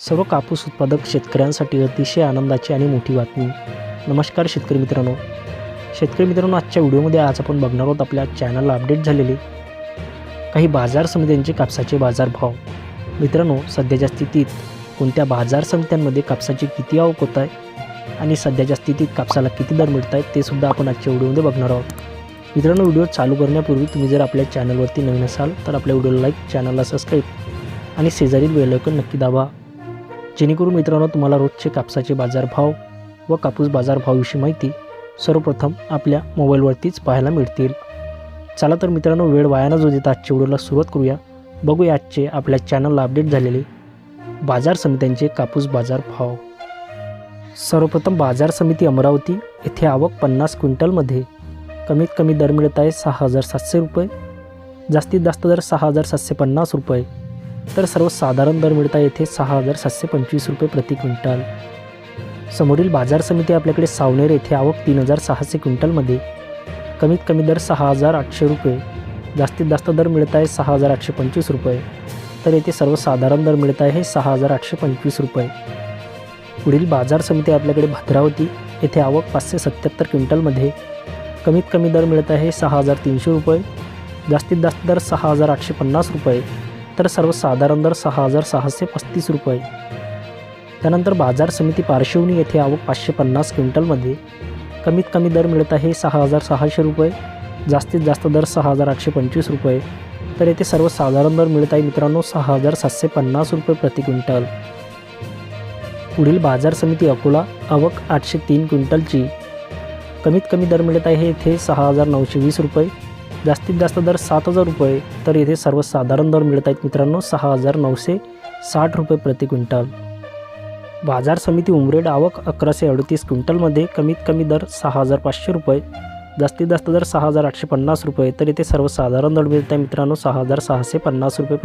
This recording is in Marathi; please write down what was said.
सर्व कापूस उत्पादक शेतकऱ्यांसाठी अतिशय आनंदाची आणि मोठी बातमी. नमस्कार शेतकरी मित्रांनो. शेतकरी मित्रांनो आजच्या व्हिडिओमध्ये आज आपण बघणार आहोत आपल्या चॅनलला अपडेट झालेले काही बाजार समित्यांचे कापसाचे बाजारभाव. मित्रांनो सध्याच्या स्थितीत कोणत्या बाजार समित्यांमध्ये कापसाची किती आवक होत आहे आणि सध्याच्या स्थितीत कापसाला किती दर मिळत आहेत ते सुद्धा आपण आजच्या व्हिडिओमध्ये बघणार आहोत. मित्रांनो व्हिडिओ चालू करण्यापूर्वी तुम्ही जर आपल्या चॅनलवरती नवीन असाल तर आपल्या व्हिडिओला लाईक चॅनलला सबस्क्राईब आणि शेजारील बेलायकन नक्की दाबा. जेणेकरून मित्रांनो तुम्हाला रोजचे कापसाचे बाजारभाव व कापूस बाजारभावाविषयी माहिती सर्वप्रथम आपल्या मोबाईलवरतीच पाहायला मिळतील. चला तर मित्रांनो वेळ वाया जो देता आजच्या व्हिडिओला सुरुवात करूया. बघूया आजचे आपल्या चॅनलला अपडेट झालेले बाजार समित्यांचे कापूस बाजार भाव सर्वप्रथम बाजार समिती अमरावती येथे आवक पन्नास क्विंटलमध्ये कमीत कमी दर मिळत आहे सहा हजार सातशे रुपये. जास्तीत जास्त दर सहा हजार सातशे पन्नास रुपये. तर सर्वसाधारण दर मिळता येथे सहा हजार सातशे पंचवीस रुपये प्रति क्विंटल. समोरील बाजार समिती आपल्याकडे सावनेर येथे आवक तीन हजार सहाशे क्विंटलमध्ये. कमीत कमी दर सहा हजार आठशे रुपये. जास्तीत जास्त दर मिळत आहे सहा हजार आठशे पंचवीस रुपये. तर येथे सर्वसाधारण दर मिळत आहे सहा हजार आठशे पंचवीस रुपये. पुढील बाजार समिती आपल्याकडे भद्रावती येथे आवक पाचशे सत्याहत्तर क्विंटलमध्ये. कमीत कमी दर मिळत आहे सहा हजार तीनशे रुपये. जास्तीत जास्त दर सहा हजार आठशे पन्नास रुपये. तर सर्वसाधारण दर सहा हजार सहाशे पस्तीस रुपये. त्यानंतर बाजार समिती पार्श्वनी येथे आवक पाचशे पन्नास क्विंटलमध्ये. कमीत कमी दर मिळत आहे सहा हजार सहाशे रुपये. जास्तीत जास्त दर सहा हजार आठशे पंचवीस रुपये. तर येथे सर्वसाधारण दर मिळत आहे मित्रांनो सहा हजार सातशे पन्नास रुपये प्रति क्विंटल. पुढील बाजार समिती अकोला आवक आठशे तीन क्विंटलची. कमीत कमी दर मिळत आहे येथे सहा हजार नऊशे वीस रुपये. जास्तीत जास्त दर सात हजार रुपये तर येथे सर्वसाधारण दर मिळत आहेत मित्रांनो सहा हजार नऊशे साठ रुपये प्रति क्विंटल. बाजार समिती उमरेड आवक अकराशे अडतीस क्विंटलमध्ये कमीत कमी दर सहा हजार पाचशे रुपये जास्तीत जास्त दर सहा हजार आठशे पन्नास रुपये तर येथे सर्वसाधारण दर मिळत आहे मित्रांनो सहा हजार सहाशे पन्नास रुपये